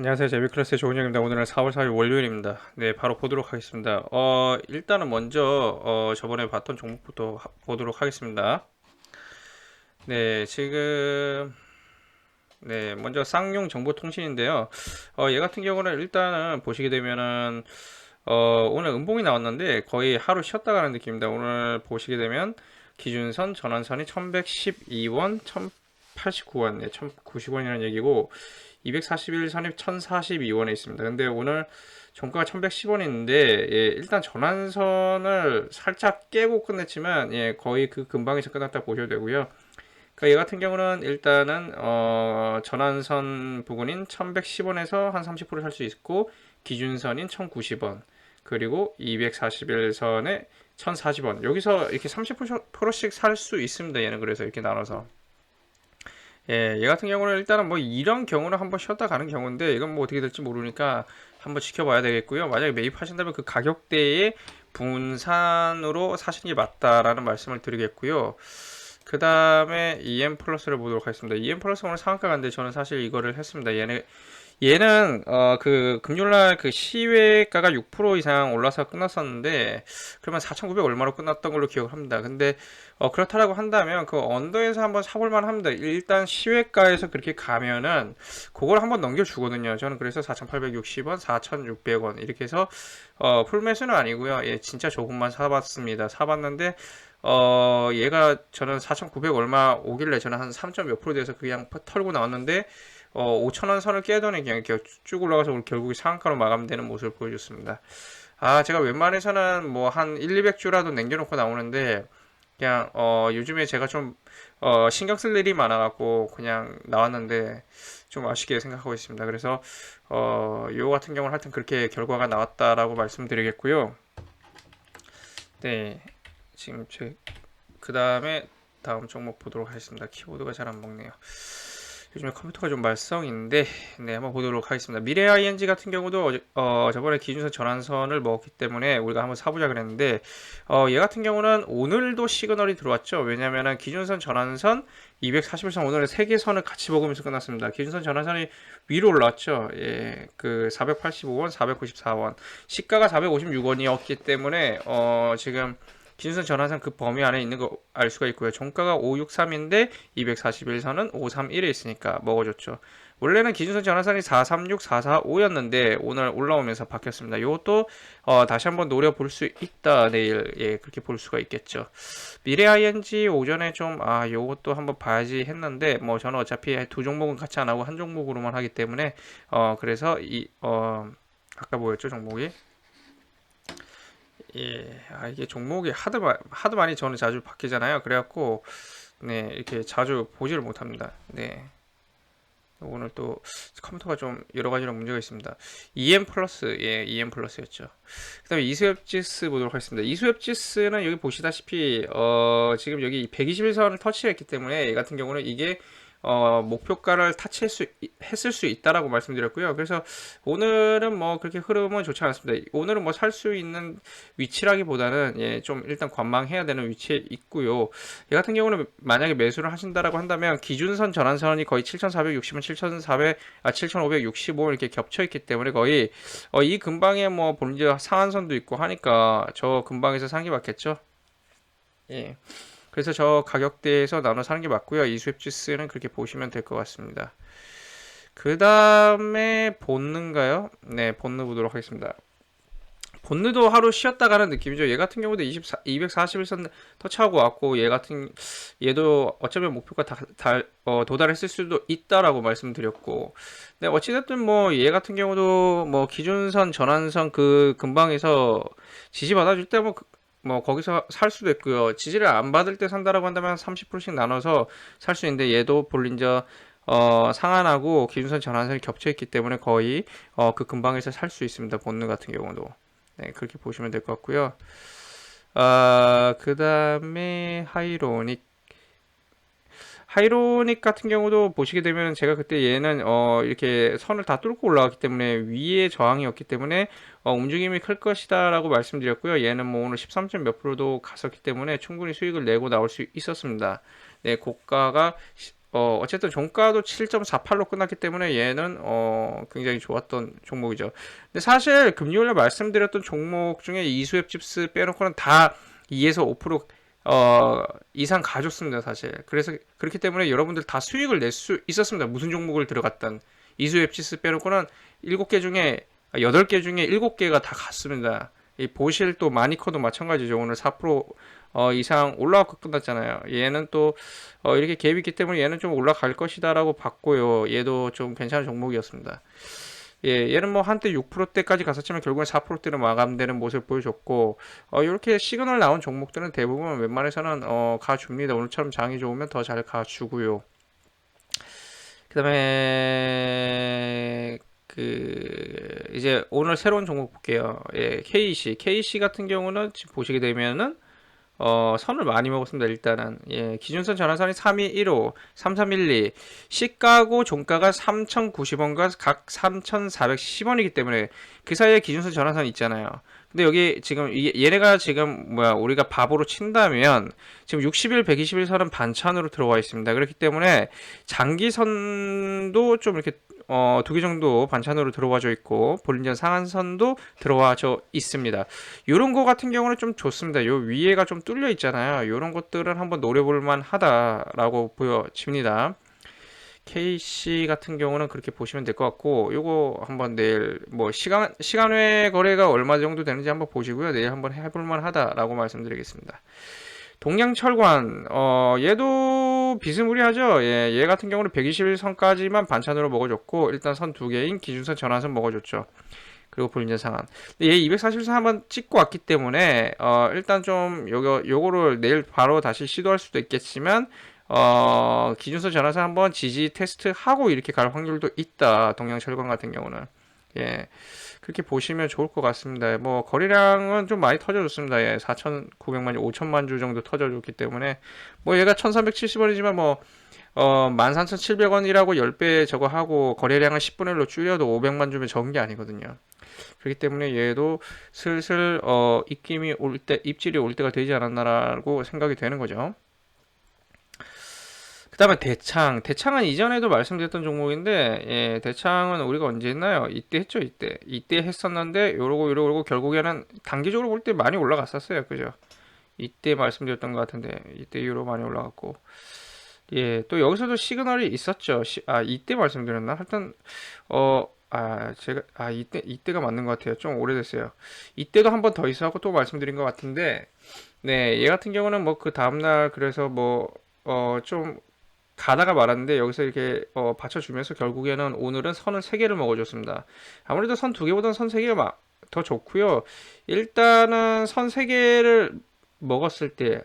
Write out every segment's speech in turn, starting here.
안녕하세요. 제비클래스의 조은영입니다. 오늘은 4월 4일 월요일입니다. 네, 바로 보도록 하겠습니다. 어, 일단은 먼저, 어, 저번에 봤던 종목부터 하- 보도록 하겠습니다. 네, 지금, 네, 먼저 쌍용 정보통신인데요. 어, 얘 같은 경우는 일단은 보시게 되면은, 어, 오늘 음봉이 나왔는데 거의 하루 쉬었다 가는 느낌입니다. 오늘 보시게 되면 기준선, 전환선이 1112원, 1089원, 네, 1090원이라는 얘기고, 241선이 1042원에 있습니다. 근데 오늘 종가가 1110원에 있는데 예, 일단 전환선을 살짝 깨고 끝냈지만 예, 거의 그 근방에서 끝났다 보셔도 되고요. 그얘 같은 경우는 일단은 어, 전환선 부근인 1110원에서 한 30%살 수 있고 기준선인 1090원 그리고 241선에 1040원 여기서 이렇게 30%씩 살 수 있습니다. 얘는 그래서 이렇게 나눠서 예, 얘 같은 경우는 일단은 뭐 이런 경우는 한번 쉬었다 가는 경우인데 이건 뭐 어떻게 될지 모르니까 한번 지켜봐야 되겠고요. 만약에 매입하신다면 그 가격대의 분산으로 사시는 게 맞다라는 말씀을 드리겠고요. 그 다음에 EM 플러스를 보도록 하겠습니다. EM 플러스 오늘 상한가 간데 저는 사실 이거를 했습니다. 얘는 얘는 어 그 금요일날 그 시외가가 6% 이상 올라서 끝났었는데 그러면 4,900 얼마로 끝났던 걸로 기억을 합니다. 근데 어 그렇다라고 한다면 그 언더에서 한번 사볼 만 합니다. 일단 시외가에서 그렇게 가면은 그걸 한번 넘겨주거든요. 저는 그래서 4,860원, 4,600원 이렇게 해서 어 풀매수는 아니고요. 예, 진짜 조금만 사봤습니다. 사봤는데 어 얘가 저는 4,900 얼마 오길래 저는 한 3. 몇 프로 돼서 그냥 털고 나왔는데 어, 5천원 선을 깨더니 그냥 쭉 올라가서 결국에 상한가로 마감되는 모습을 보여줬습니다. 아, 제가 웬만해서는 뭐 한 1, 200주라도 남겨놓고 나오는데 그냥 어, 요즘에 제가 좀 어, 신경 쓸 일이 많아갖고 그냥 나왔는데 좀 아쉽게 생각하고 있습니다. 그래서 어, 요 같은 경우는 하여튼 그렇게 결과가 나왔다라고 말씀드리겠고요. 네, 지금 제 그 다음에 다음 종목 보도록 하겠습니다. 키보드가 잘 안 먹네요. 요즘에 컴퓨터가 좀 말썽인데 네 한번 보도록 하겠습니다. 미래 ING 같은 경우도 어, 저번에 기준선 전환선을 먹었기 때문에 우리가 한번 사보자 그랬는데 어, 얘 같은 경우는 오늘도 시그널이 들어왔죠. 왜냐면은 기준선 전환선 241선 오늘은 세개 선을 같이 먹으면서 끝났습니다. 기준선 전환선이 위로 올라왔죠. 예, 그 485원, 494원 시가가 456원이었기 때문에 어, 지금 기준선 전환선 그 범위 안에 있는 거 알 수가 있고요. 종가가 563인데 241선은 531에 있으니까 먹어줬죠. 원래는 기준선 전환선이 436, 445였는데 오늘 올라오면서 바뀌었습니다. 이것도 어, 다시 한번 노려볼 수 있다. 내일 예 그렇게 볼 수가 있겠죠. 미래 ING 오전에 좀아 요것도 한번 봐야지 했는데 뭐 저는 어차피 두 종목은 같이 안 하고 한 종목으로만 하기 때문에 어 그래서 이 어 아까 뭐였죠 종목이 예, 아, 이게 종목이 하도, 마, 하도 많이 저는 자주 바뀌잖아요. 그래갖고, 네, 이렇게 자주 보지를 못합니다. 네. 오늘 또 컴퓨터가 좀 여러 가지로 문제가 있습니다. EM 플러스, 예, EM 플러스였죠. 그 다음에 이수협지스 보도록 하겠습니다. 이수협지스는 여기 보시다시피, 어, 지금 여기 121선을 터치했기 때문에 얘 같은 경우는 이게 어, 목표가를 타치했을 수, 했을 수 있다라고 말씀드렸고요. 그래서 오늘은 뭐 그렇게 흐름은 좋지 않습니다. 오늘은 뭐 살 수 있는 위치라기보다는 예, 좀 일단 관망해야 되는 위치에 있고요. 이 같은 경우는 만약에 매수를 하신다라고 한다면 기준선 전환선이 거의 7,460원, 7,400, 아, 7,565 이렇게 겹쳐 있기 때문에 거의 어, 이 근방에 뭐 본질 상한선도 있고 하니까 저 근방에서 게 맞겠죠? 예. 그래서 저 가격대에서 나눠 사는 게 맞고요. 이수입지수는 그렇게 보시면 될 것 같습니다. 그 다음에 본느인가요? 네, 본느 보도록 하겠습니다. 본느도 하루 쉬었다 가는 느낌이죠. 얘 같은 경우도 24, 241선 터치하고 왔고, 얘 같은, 얘도 어쩌면 목표가 다, 다 어, 도달했을 수도 있다라고 말씀드렸고, 네, 어찌됐든 뭐, 얘 같은 경우도 뭐, 기준선, 전환선 그 근방에서 지지 받아줄 때 뭐 뭐 거기서 살 수도 있고요. 지지를 안 받을 때 산다라고 한다면 30%씩 나눠서 살 수 있는데 얘도 볼린저 어, 상한하고 기준선 전환선이 겹쳐 있기 때문에 거의 어, 그 근방에서 살 수 있습니다. 본능 같은 경우도 네, 그렇게 보시면 될 것 같고요. 아, 그 다음에 하이로닉 하이로닉 같은 경우도 보시게 되면 제가 그때 얘는 어 이렇게 선을 다 뚫고 올라왔기 때문에 위에 저항이었기 때문에 어 움직임이 클 것이다라고 말씀드렸고요. 얘는 뭐 오늘 13점 몇 프로도 갔었기 때문에 충분히 수익을 내고 나올 수 있었습니다. 네, 고가가 어, 어쨌든 종가도 7.48로 끝났기 때문에 얘는 어, 굉장히 좋았던 종목이죠. 근데 사실 금요일에 말씀드렸던 종목 중에 이수협 칩스 빼놓고는 다 2에서 5% 어, 이상 가졌습니다, 사실. 그래서 그렇기 때문에 여러분들 다 수익을 낼 수 있었습니다. 무슨 종목을 들어갔던 이수협 칩스 빼놓고는 7개 중에 8개 중에 7개가 다 갔습니다. 이 보실 또 마니커도 마찬가지죠. 오늘 4% 어, 이상 올라가고 끝났잖아요. 얘는 또 어, 이렇게 갭이 있기 때문에 얘는 좀 올라갈 것이다라고 봤고요. 얘도 좀 괜찮은 종목이었습니다. 예, 얘는 뭐 한때 6%대까지 갔었지만 결국엔 4%대로 마감되는 모습을 보여줬고 어, 이렇게 시그널 나온 종목들은 대부분 웬만해서는 어, 가줍니다. 오늘처럼 장이 좋으면 더 잘 가주고요. 그다음에 그 이제 오늘 새로운 종목 볼게요. 예, KC. KC 같은 경우는 지금 보시게 되면은 어, 선을 많이 먹었습니다. 일단은 예, 기준선 전환선이 3215, 3312, 시가고 종가가 3090원과 각 3410원이기 때문에 그 사이에 기준선 전환선 있잖아요. 근데 여기 지금 이- 얘네가 지금 뭐야 우리가 바보로 친다면 지금 60일, 120일 선은 반찬으로 들어와 있습니다. 그렇기 때문에 장기선도 좀 이렇게 어, 두 개 정도 반찬으로 들어와져 있고 볼린전 상한선도 들어와져 있습니다. 요런 거 같은 경우는 좀 좋습니다. 요 위에가 좀 뚫려 있잖아요. 요런 것들은 한번 노려볼 만하다라고 보여집니다. KC 같은 경우는 그렇게 보시면 될 것 같고 요거 한번 내일 뭐 시간 시간외 거래가 얼마 정도 되는지 한번 보시고요. 내일 한번 해볼 만하다라고 말씀드리겠습니다. 동양철관 어 얘도 비스무리하죠. 예, 얘 같은 경우는 121선까지만 반찬으로 먹어줬고 일단 선 두 개인 기준선 전환선 먹어줬죠. 그리고 볼린전 상한. 얘 241선 한번 찍고 왔기 때문에 어 일단 좀 요거 요거를 내일 바로 다시 시도할 수도 있겠지만 어 기준선 전환선 한번 지지 테스트 하고 이렇게 갈 확률도 있다. 동양철관 같은 경우는 예. 그렇게 보시면 좋을 것 같습니다. 뭐 거래량은 좀 많이 터져줬습니다. 예, 4,900만 주, 5천만 주 정도 터져줬기 때문에 뭐 얘가 1,370원이지만 뭐 어, 13,700원이라고 10배 저거 하고 거래량을 10분의 1로 줄여도 500만 주면 적은 게 아니거든요. 그렇기 때문에 얘도 슬슬 어, 입김이 올 때, 입질이 올 때가 되지 않았나라고 생각이 되는 거죠. 그 다음에 대창. 대창은 이전에도 말씀드렸던 종목인데, 예, 대창은 우리가 언제 했나요? 이때 했죠, 이때. 이때 했었는데, 요러고, 요러고, 요러고 결국에는 단기적으로 볼 때 많이 올라갔었어요. 그죠? 이때 말씀드렸던 것 같은데, 이때 이후로 많이 올라갔고. 예, 또 여기서도 시그널이 있었죠. 시, 아, 이때 말씀드렸나? 하여튼, 어, 아, 제가, 아, 이때, 이때가 맞는 것 같아요. 좀 오래됐어요. 이때도 한 번 더 있어갖고 또 말씀드린 것 같은데, 네, 얘 같은 경우는 뭐 그 다음날 그래서 뭐, 어, 좀 가다가 말았는데 여기서 이렇게 어, 받쳐주면서 결국에는 오늘은 선을 3개를 먹어줬습니다. 아무래도 선 2개보다는 선 3개가 더 좋고요. 일단은 선 3개를 먹었을 때,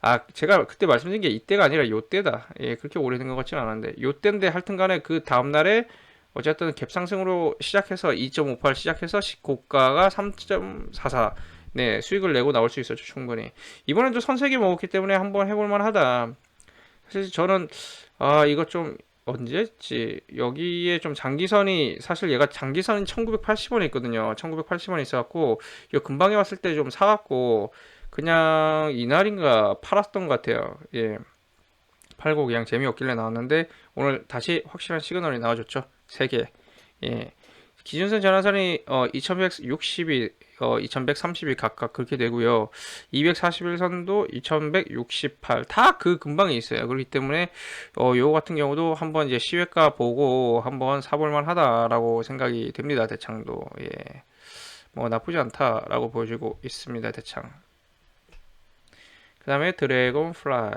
아, 제가 그때 말씀드린 게 이때가 아니라 요때다. 예, 그렇게 오래된 것 같지는 않은데, 요때인데 하여튼 간에 그 다음날에 어쨌든 갭상승으로 시작해서 2.58 시작해서 시- 고가가 3.44 네, 수익을 내고 나올 수 있었죠, 충분히. 이번에도 선 3개 먹었기 때문에 한번 해볼 만 하다. 사실 저는 아 이거 좀 언제였지? 여기에 좀 장기선이 사실 얘가 장기선이 1980원에 있거든요. 1980원에 있어갖고 이거 금방에 왔을 때 좀 사갖고 그냥 이날인가 팔았던 것 같아요. 예. 팔고 그냥 재미없길래 나왔는데 오늘 다시 확실한 시그널이 나와줬죠. 3개. 예 기준선 전환선이 어 2160이 어 2130이 각각 그렇게 되고요. 241선도 2168 다 그 근방에 있어요. 그렇기 때문에 어 요거 같은 경우도 한번 이제 시외가 보고 한번 사볼만 하다라고 생각이 됩니다 대창도. 예 뭐 나쁘지 않다라고 보여지고 있습니다 대창 그 다음에 드래곤 플라이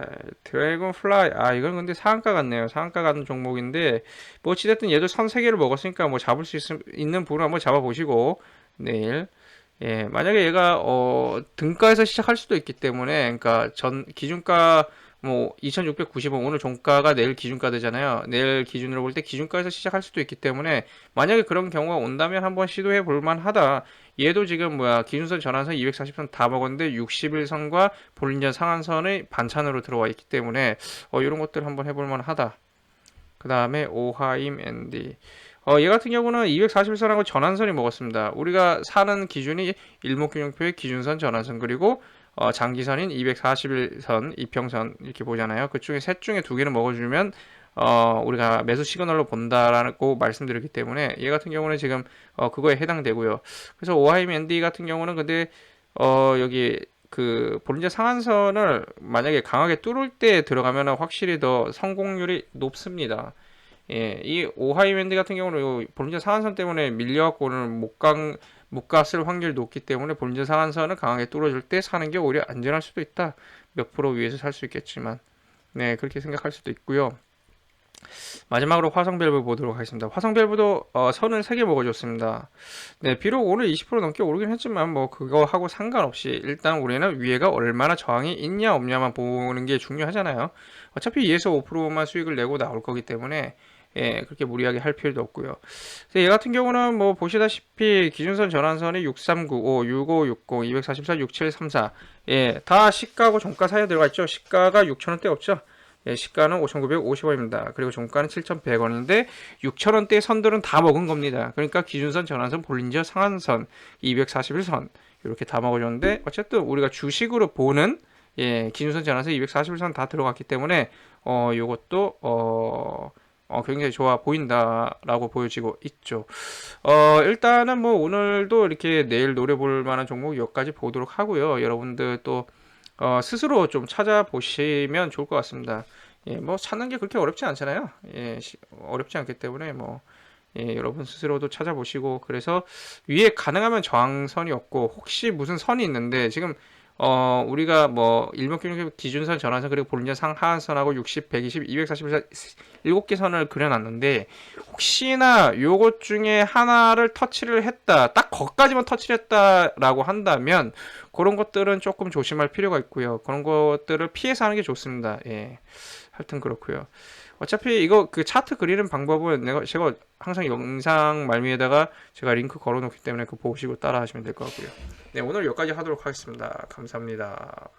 드래곤 플라이. 아 이건 근데 상한가 같네요. 상한가 같은 종목인데 뭐 어찌됐든 얘도 선 3개를 먹었으니까 뭐 잡을 수 있, 있는 부분 한번 잡아보시고 내일. 예 만약에 얘가 어 등가에서 시작할 수도 있기 때문에 그러니까 전 기준가 뭐 2690원 오늘 종가가 내일 기준가 되잖아요 내일 기준으로 볼 때 기준가에서 시작할 수도 있기 때문에 만약에 그런 경우가 온다면 한번 시도해 볼 만하다 얘도 지금 뭐야 기준선 전환선 240선 다 먹었는데 61선과 볼린전 상한선의 반찬으로 들어와 있기 때문에 어, 이런 것들 한번 해볼 만하다. 그 다음에 오하임 앤디. 어, 얘 같은 경우는 241선하고 전환선이 먹었습니다. 우리가 사는 기준이 일목균형표의 기준선 전환선 그리고 어, 장기선인 241선 이평선 이렇게 보잖아요. 그 중에 셋 중에 두 개는 먹어주면 어, 우리가 매수 시그널로 본다라고 말씀드렸기 때문에 얘 같은 경우는 지금 어, 그거에 해당되고요. 그래서 OIMND 같은 경우는 근데 어, 여기 그 볼린저 상한선을 만약에 강하게 뚫을 때 들어가면 확실히 더 성공률이 높습니다. 예, 이 오하이랜드 같은 경우는 요 볼린저 상한선 때문에 밀려갖고는 못 강, 못 갔을 확률이 높기 때문에 볼린저 상한선을 강하게 뚫어줄 때 사는 게 오히려 안전할 수도 있다. 몇 프로 위에서 살 수 있겠지만, 네, 그렇게 생각할 수도 있고요. 마지막으로 화성 밸브 보도록 하겠습니다. 화성 밸브도 어, 선을 3개 먹어줬습니다. 네, 비록 오늘 20% 넘게 오르긴 했지만 뭐 그거하고 상관없이 일단 우리는 위에가 얼마나 저항이 있냐 없냐만 보는 게 중요하잖아요. 어차피 2에서 5%만 수익을 내고 나올 거기 때문에 예, 그렇게 무리하게 할 필요도 없고요. 얘 같은 경우는 뭐 보시다시피 기준선 전환선이 6395, 6560, 244, 6734 예, 다 시가하고 종가 사이에 들어가 있죠. 시가가 6천원대 없죠. 예, 시가는 5,950원입니다. 그리고 종가는 7,100원인데 6,000원대 선들은 다 먹은 겁니다. 그러니까 기준선, 전환선, 볼린저, 상한선, 241선 이렇게 다 먹어줬는데 어쨌든 우리가 주식으로 보는 예, 기준선, 전환선, 241선 다 들어갔기 때문에 어, 요것도 어, 어, 굉장히 좋아 보인다라고 보여지고 있죠. 어, 일단은 뭐 오늘도 이렇게 내일 노려볼 만한 종목 몇 가지 보도록 하고요. 여러분들 또 어, 스스로 좀 찾아보시면 좋을 것 같습니다. 예, 뭐 찾는 게 그렇게 어렵지 않잖아요. 예, 시- 어렵지 않기 때문에 뭐 예, 여러분 스스로도 찾아보시고 그래서 위에 가능하면 저항선이 없고 혹시 무슨 선이 있는데 지금 어 우리가 뭐 일목균형 기준선 전환선 그리고 볼린저 상하선하고 60, 120, 241 일곱 개 선을 그려놨는데 혹시나 요것 중에 하나를 터치를 했다 딱 거기까지만 터치를 했다라고 한다면 그런 것들은 조금 조심할 필요가 있고요. 그런 것들을 피해서 하는 게 좋습니다. 예. 하여튼 그렇고요 어차피 이거 그 차트 그리는 방법은 내가 제가 항상 영상 말미에다가 제가 링크 걸어 놓기 때문에 그거 보시고 따라 하시면 될 것 같고요. 네 오늘 여기까지 하도록 하겠습니다. 감사합니다